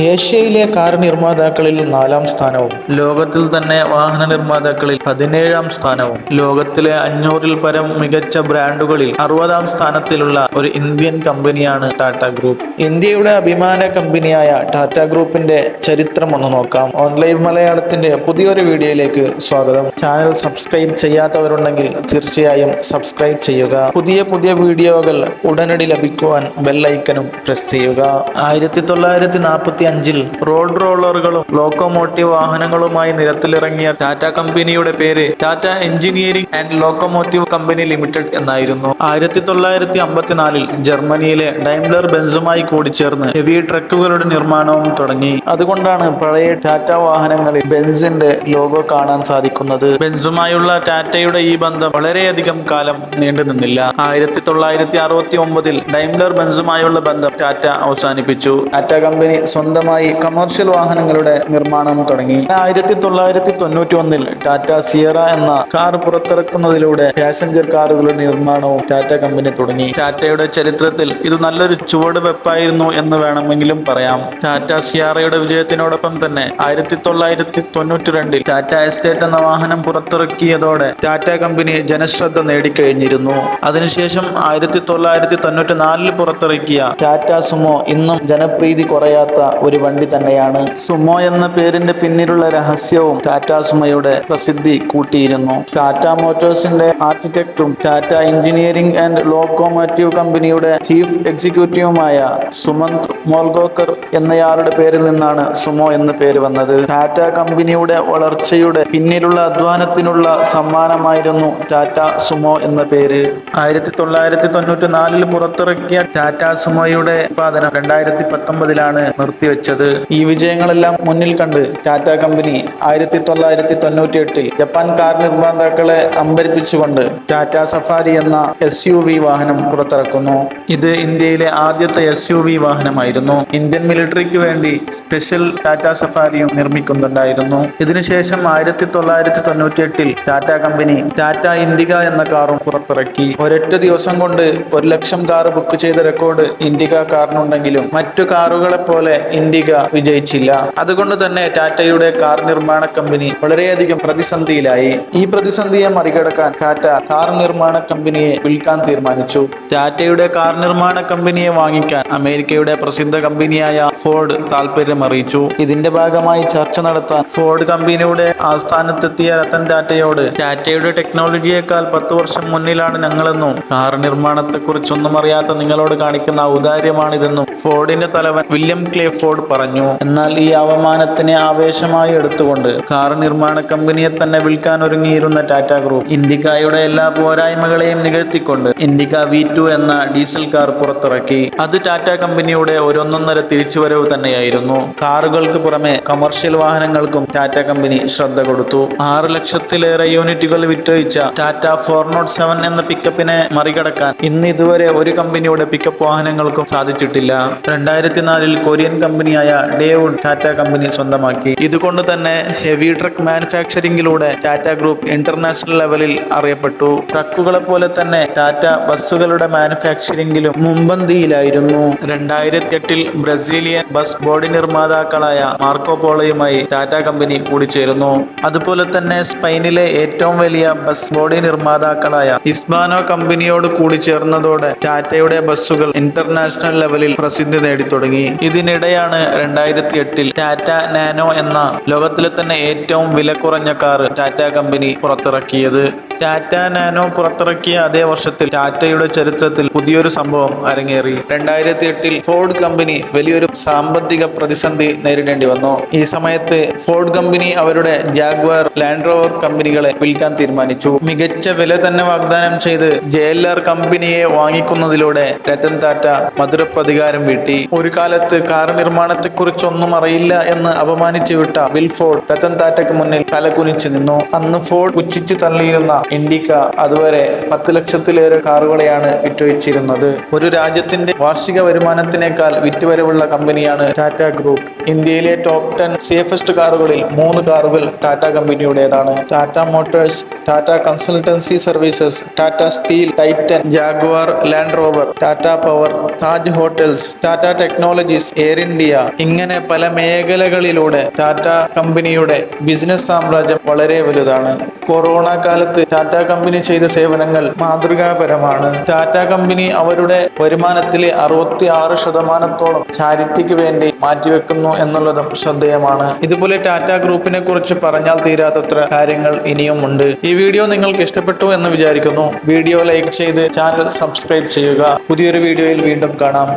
ഏഷ്യയിലെ കാർ നിർമ്മാതാക്കളിൽ നാലാം സ്ഥാനവും. ലോകത്തിൽ തന്നെ വാഹന നിർമ്മാതാക്കളിൽ പതിനേഴാം സ്ഥാനവും. ലോകത്തിലെ അഞ്ഞൂറിൽ പരം മികച്ച ബ്രാൻഡുകളിൽ അറുപതാം സ്ഥാനത്തിലുള്ള ഒരു ഇന്ത്യൻ കമ്പനിയാണ് ടാറ്റ ഗ്രൂപ്പ്. ഇന്ത്യയുടെ അഭിമാന കമ്പനിയായ ടാറ്റ ഗ്രൂപ്പിന്റെ ചരിത്രം ഒന്ന് നോക്കാം. ഓൺലൈൻ മലയാളത്തിന്റെ പുതിയൊരു വീഡിയോയിലേക്ക് സ്വാഗതം. ചാനൽ സബ്സ്ക്രൈബ് ചെയ്യാത്തവരുണ്ടെങ്കിൽ തീർച്ചയായും സബ്സ്ക്രൈബ് ചെയ്യുക. പുതിയ പുതിയ വീഡിയോകൾ ഉടനടി ലഭിക്കുവാൻ ബെല്ലൈക്കനും പ്രസ് ചെയ്യുക ആയിരത്തി തൊള്ളായിരത്തി നാൽപ്പത്തി അഞ്ചിൽ റോഡ് റോളറുകളും ലോക്കോമോട്ടീവ് വാഹനങ്ങളുമായി നിരത്തിലിറങ്ങിയ ടാറ്റ കമ്പനിയുടെ പേര് Tata Engineering and Locomotive Company Limited എന്നായിരുന്നു. ആയിരത്തി തൊള്ളായിരത്തി അമ്പത്തിനാലിൽ ജർമ്മനിയിലെ ഡൈംലർ ബെൻസുമായി കൂടിച്ചേർന്ന് ഹെവി ട്രക്കുകളുടെ നിർമ്മാണവും തുടങ്ങി. അതുകൊണ്ടാണ് പഴയ ടാറ്റ വാഹനങ്ങളിൽ ബെൻസിന്റെ ലോഗോ കാണാൻ സാധിക്കുന്നത്. ബെൻസുമായുള്ള ടാറ്റയുടെ ഈ ബന്ധം വളരെയധികം കാലം നീണ്ടു നിന്നില്ല. ആയിരത്തി തൊള്ളായിരത്തി അറുപത്തി ഒമ്പതിൽ ഡൈംലർ ബെൻസുമായുള്ള ബന്ധം ടാറ്റ അവസാനിപ്പിച്ചു. ടാറ്റ കമ്പനി സ്വന്തമായി കമേഴ്ഷ്യൽ വാഹനങ്ങളുടെ നിർമ്മാണം തുടങ്ങി. ആയിരത്തി തൊള്ളായിരത്തി തൊണ്ണൂറ്റി ഒന്നിൽ ടാറ്റ സിയറ എന്ന കാർ പുറത്തിറക്കുന്നതിലൂടെ പാസഞ്ചർ കാറുകളുടെ നിർമ്മാണവും ടാറ്റ കമ്പനി തുടങ്ങി. ടാറ്റയുടെ ചരിത്രത്തിൽ ഇത് നല്ലൊരു ചുവടുവെപ്പായിരുന്നു എന്ന് വേണമെങ്കിലും പറയാം. ടാറ്റ സിയാറയുടെ വിജയത്തിനോടൊപ്പം തന്നെ ആയിരത്തി തൊള്ളായിരത്തി തൊണ്ണൂറ്റി രണ്ടിൽ ടാറ്റ എസ്റ്റേറ്റ് എന്ന വാഹനം പുറത്തിറക്കിയതോടെ ടാറ്റ കമ്പനി ജനശ്രദ്ധ നേടിക്കഴിഞ്ഞിരുന്നു. അതിനുശേഷം ആയിരത്തി തൊള്ളായിരത്തി തൊണ്ണൂറ്റി നാലിൽ പുറത്തിറക്കിയ ടാറ്റ സുമോ ഇന്നും ജനപ്രീതി കുറയാത്ത ഒരു വണ്ടി തന്നെയാണ്. സുമോ എന്ന പേരിന്റെ പിന്നിലുള്ള രഹസ്യവും ടാറ്റ സുമയുടെ പ്രസിദ്ധി കൂട്ടിയിരുന്നു. ടാറ്റ മോട്ടോഴ്സിന്റെ ആർക്കിടെക്ടും ടാറ്റ എഞ്ചിനീയറിംഗ് ആൻഡ് ലോക്കോമോറ്റീവ് കമ്പനിയുടെ ചീഫ് എക്സിക്യൂട്ടീവുമായ സുമന്ത് മോൽഗോക്കർ എന്നയാളുടെ പേരിൽ നിന്നാണ് സുമോ എന്ന പേര് വന്നത്. ടാറ്റ കമ്പനിയുടെ വളർച്ചയുടെ പിന്നിലുള്ള അധ്വാനത്തിനുള്ള സമ്മാനമായിരുന്നു ടാറ്റ സുമോ എന്ന പേര്. ആയിരത്തി തൊള്ളായിരത്തി തൊണ്ണൂറ്റി നാലിൽ പുറത്തിറക്കിയ ടാറ്റ സുമോയുടെ ഉത്പാദനം രണ്ടായിരത്തി പത്തൊമ്പതിലാണ് നിർത്തിവെച്ചത്. ഈ വിജയങ്ങളെല്ലാം മുന്നിൽ കണ്ട് ടാറ്റ കമ്പനി ആയിരത്തി തൊള്ളായിരത്തി തൊണ്ണൂറ്റി എട്ടിൽ ജപ്പാൻ കാർ നിർമ്മാതാക്കളെ അമ്പരിപ്പിച്ചുകൊണ്ട് ടാറ്റ സഫാരി എന്ന എസ് വാഹനം പുറത്തിറക്കുന്നു. ഇത് ഇന്ത്യയിലെ ആദ്യത്തെ എസ് യു വാഹനമായിരുന്നു ഇന്ത്യൻ മിലിറ്ററിക്ക് വേണ്ടി സ്പെഷ്യൽ ടാറ്റ സഫാരിയും നിർമ്മിക്കുന്നുണ്ടായിരുന്നു. ഇതിനുശേഷം ആയിരത്തി തൊള്ളായിരത്തി തൊണ്ണൂറ്റി എട്ടിൽ ടാറ്റ കമ്പനി ടാറ്റ ഇൻഡിക എന്ന കാറും പുറത്തിറക്കി. ഒരൊറ്റ ദിവസം കൊണ്ട് ഒരു ലക്ഷം കാർ ബുക്ക് ചെയ്ത റെക്കോർഡ് ഇൻഡിക കാറിനുണ്ടെങ്കിലും മറ്റു കാറുകളെ പോലെ ഇൻഡിക വിജയിച്ചില്ല. അതുകൊണ്ട് തന്നെ ടാറ്റയുടെ കാർ നിർമ്മാണ കമ്പനി വളരെയധികം പ്രതിസന്ധിയിലായി. ഈ പ്രതിസന്ധിയെ മറികടക്കാൻ ടാറ്റ കാർ നിർമ്മാണ കമ്പനിയെ വിൽക്കാൻ തീരുമാനിച്ചു. ടാറ്റയുടെ കാർ നിർമ്മാണ കമ്പനിയെ വാങ്ങിക്കാൻ അമേരിക്കയുടെ പ്രസിദ്ധ കമ്പനിയായ ഫോർഡ് താല്പര്യം അറിയിച്ചു. ഇതിന്റെ ഭാഗമായി ചർച്ച നടത്താൻ ഫോർഡ് കമ്പനിയുടെ ആസ്ഥാനത്തെത്തിയ രത്തൻ ടാറ്റയോട് ടാറ്റയുടെ ടെക്നോളജിയേക്കാൾ പത്ത് വർഷം മുന്നിലാണ് ഞങ്ങളെന്നും കാർ നിർമ്മാണത്തെക്കുറിച്ചൊന്നും അറിയാത്ത നിങ്ങളോട് കാണിക്കുന്ന ഔദാര്യമാണിതെന്നും ഫോർഡിന്റെ തലവൻ വില്യം ക്ലേ ഫോർഡ് പറഞ്ഞു. എന്നാൽ ഈ അവമാനത്തിനെ ആവേശമായി എടുത്തുകൊണ്ട് കാർ നിർമ്മാണ കമ്പനിയെ തന്നെ വിൽക്കാൻ ഒരുങ്ങിയിരുന്ന ടാറ്റ ഗ്രൂപ്പ് ഇൻഡിക്കയുടെ എല്ലാ പോരായ്മകളെയും നികഴ്ത്തിക്കൊണ്ട് ഇൻഡിക്ക വി എന്ന ഡീസൽ കാർ പുറത്തിറക്കി. അത് ടാറ്റ കമ്പനിയുടെ ഒരൊന്നൊന്നര തിരിച്ചുവരവ് തന്നെയായിരുന്നു. കാറുകൾക്ക് പുറമെ കമർഷ്യൽ വാഹനങ്ങൾക്കും ടാറ്റ കമ്പനി ശ്രദ്ധ കൊടുത്തു. ആറ് ലക്ഷത്തിലേറെ യൂണിറ്റുകൾ വിറ്റഴിച്ച ടാറ്റ ഫോർ നോട്ട് സെവൻ എന്ന പിക്കപ്പിനെ മറികടക്കാൻ ഇന്ന് ഇതുവരെ ഒരു കമ്പനിയുടെ പിക്കപ്പ് വാഹനങ്ങൾക്കും സാധിച്ചിട്ടില്ല. രണ്ടായിരത്തി നാലിൽ കൊറിയൻ കമ്പനിയായ ഡേവുഡ് ടാറ്റ കമ്പനി സ്വന്തമാക്കി. ഇതുകൊണ്ട് തന്നെ ഹെവി ട്രക്ക് മാനുഫാക്ചറിംഗിലൂടെ ടാറ്റ ഗ്രൂപ്പ് ഇന്റർനാഷണൽ ലെവലിൽ അറിയപ്പെട്ടു. ട്രക്കുകളെ പോലെ തന്നെ ടാറ്റ ബസ്സുകളുടെ മാനുഫാക്ചറിംഗിലും മുമ്പന്തിയിലായിരുന്നു രണ്ടായിരത്തി എട്ടിൽ ബ്രസീലിയൻ ബസ് ബോഡി നിർമ്മാതാക്കളായ മാർക്കോ പോളയുമായി ടാറ്റ കമ്പനി കൂടിച്ചേരുന്നു. അതുപോലെ തന്നെ സ്പെയിനിലെ ഏറ്റവും വലിയ ബസ് ബോഡി നിർമ്മാതാക്കളായ ഇസ്ബാനോ കമ്പനിയോട് കൂടിച്ചേർന്നതോടെ ടാറ്റയുടെ ബസ്സുകൾ ഇന്റർനാഷണൽ ലെവലിൽ പ്രസിദ്ധി നേടി തുടങ്ങി ഇതിനിടെയാണ് രണ്ടായിരത്തി എട്ടിൽ ടാറ്റ നാനോ എന്ന ലോകത്തിലെ തന്നെ ഏറ്റവും വില കുറഞ്ഞ കാർ ടാറ്റ കമ്പനി പുറത്തിറക്കിയത്. ടാറ്റ നാനോ പുറത്തിറക്കിയ അതേ വർഷത്തിൽ ടാറ്റയുടെ ചരിത്രത്തിൽ പുതിയൊരു സംഭവം അരങ്ങേറി. രണ്ടായിരത്തി എട്ടിൽ ഫോർഡ് കമ്പനി വലിയൊരു സാമ്പത്തിക പ്രതിസന്ധി നേരിടേണ്ടി വന്നു. ഈ സമയത്ത് ഫോർഡ് കമ്പനി അവരുടെ ജാഗ്വാർ ലാൻഡ് റോവർ കമ്പനികളെ വിൽക്കാൻ തീരുമാനിച്ചു. മികച്ച വില തന്നെ വാഗ്ദാനം ചെയ്ത് ജെ എൽ ആർ കമ്പനിയെ വാങ്ങിക്കുന്നതിലൂടെ രത്തൻ ടാറ്റ മധുര പ്രതികാരം വീട്ടി. ഒരു കാലത്ത് കാർ നിർമ്മാണത്തെക്കുറിച്ചൊന്നും അറിയില്ല എന്ന് അപമാനിച്ചു വിട്ട വിൽ ഫോർഡ് രത്തൻ ടാറ്റയ്ക്ക് മുന്നിൽ തലകുനിച്ചു നിന്നു. അന്ന് ഫോർഡ് പുച്ഛിച്ചു തള്ളിയിരുന്ന ഇൻഡിക്ക അതുവരെ പത്ത് ലക്ഷത്തിലേറെ കാറുകളെയാണ് വിറ്റുവച്ചിരുന്നത് ഒരു രാജ്യത്തിന്റെ വാർഷിക വരുമാനത്തിനേക്കാൾ വിറ്റുവരവുള്ള കമ്പനിയാണ് ടാറ്റ ഗ്രൂപ്പ്. ഇന്ത്യയിലെ ടോപ്പ് ടെൻ സേഫസ്റ്റ് കാറുകളിൽ മൂന്ന് കാറുകൾ Tata കമ്പനിയുടേതാണ്. Tata Motors Tata Consultancy Services Tata Steel Titan Jaguar Land Rover Tata Power Taj Hotels Tata Technologies Air India ഇങ്ങനെ പല മേഖലകളിലൂടെ ടാറ്റ കമ്പനിയുടെ ബിസിനസ് സാമ്രാജ്യം വളരെ വലുതാണ്. കൊറോണ കാലത്ത് ടാറ്റ കമ്പനി ചെയ്ത സേവനങ്ങൾ മാതൃകാപരമാണ്. ടാറ്റ കമ്പനി അവരുടെ വരുമാനത്തിലെ അറുപത്തി ആറ് ശതമാനത്തോളം ചാരിറ്റിക്ക് വേണ്ടി മാറ്റിവെക്കുന്നു എന്നുള്ളതും ശ്രദ്ധേയമാണ്. ഇതുപോലെ ടാറ്റ ഗ്രൂപ്പിനെ കുറിച്ച് പറഞ്ഞാൽ തീരാത്തത്ര കാര്യങ്ങൾ ഇനിയുമുണ്ട് ഈ വീഡിയോ നിങ്ങൾക്ക് ഇഷ്ടപ്പെട്ടു എന്ന് വിചാരിക്കുന്നു. വീഡിയോ ലൈക്ക് ചെയ്ത് ചാനൽ സബ്സ്ക്രൈബ് ചെയ്യുക. പുതിയൊരു വീഡിയോയിൽ വീണ്ടും കാണാം.